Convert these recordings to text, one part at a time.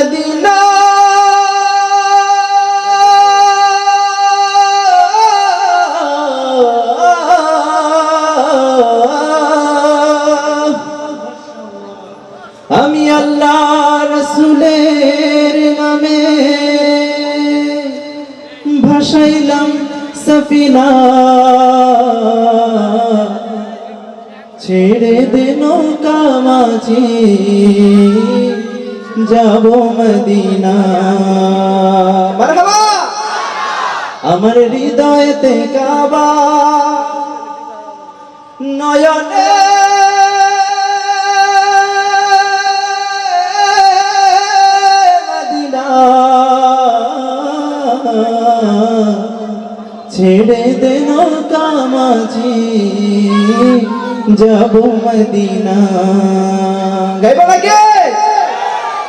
Medina. আমি আল্লাহ রসুলের নামে ভাসাইলাম সফিনা। ছেড়ে দে নৌকা মাঝি। যাব মদিনা। আমার হৃদয়তে কাবা। নয়নে ছেড়ে দে নৌকা মাঝি যাব মদিনা। গাইব নাকি?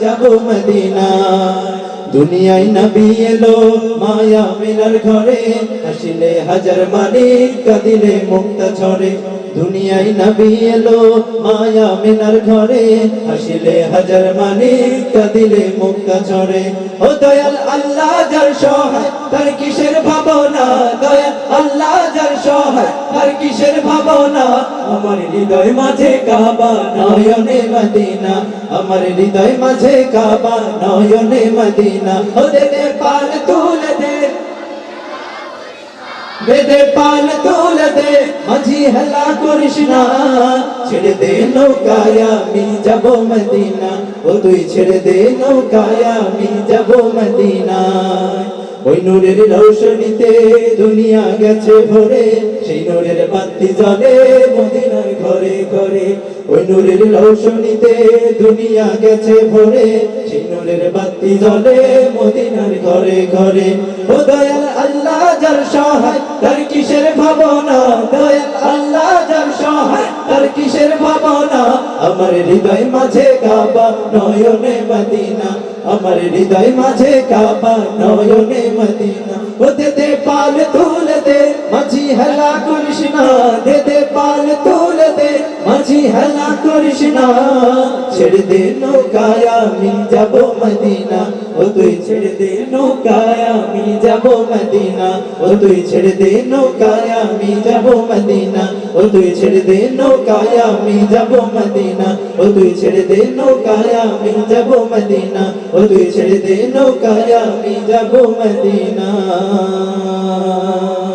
যাব মদিনা। দুনিয়ায় নবী এলো, মায়া মিনার ঘরে। হাসিলে হাজার মানি কাঁদিলে মুক্ত ছড়ে দুনিয়ায় নবী এলো, মায়া মিনার ঘরে। হাসিলে হাজার মানি কাঁদিলে মুক্তা ছড়ে ও দয়াল আল্লাহ, যার সহায়, তার কিসের ভাবনা তার কিসের ভাবনা? আমার হৃদয় মাঝে কাবা, নয়নে মদিনা। আমার হৃদয় মাঝে কাবা, নয়নে মদিনা। ও দে দে পাল তুলে দে। দে দে পাল তুলে দে। মাঝি হেলা না। ছেড়ে দে নৌকায় আমি যাব মদিনা। ও তুই ছেড়ে দে নৌকায় আমি যাব মদিনা। ওই নূরের রৌশনীতে দুনিয়া গেছে ভরে। নূরের বাতি জ্বলে মদিনার ঘরে ঘরে। ওই নূরের রৌশনীতে দুনিয়া গেছে ভরে। সেই নূরের বাতি জ্বলে মদিনার ঘরে ঘরে। ও দয়াল আল্লাহ যার সহায়, তার কিসের ভাবনা? দয়াল আল্লাহ যার সহায়, তার কিসের ভাবনা? আমার হৃদয় মাঝে কাবা, নয়নে মদিনা। আমার হৃদয় মাঝে কাবা, নয়নে মদিনা। ও দে হেলা করিস না দে দে পাল তুলে দে। মাঝি হেলা করিস না ছেড়ে দে নৌকায়, আমি যাব মদিনা। ও তুই ছেড়ে দে নৌকায়, আমি যাব মদিনা। ও তুই ছেড়ে দে নৌকায়, আমি যাব মদিনা। ও তুই ছেড়ে দে নৌকায়, আমি যাব মদিনা। ও তুই ছেড়ে দে নৌকায়, আমি যাব মদিনা। ও তুই ছেড়ে দে নৌকায়, আমি যাব মদিনা।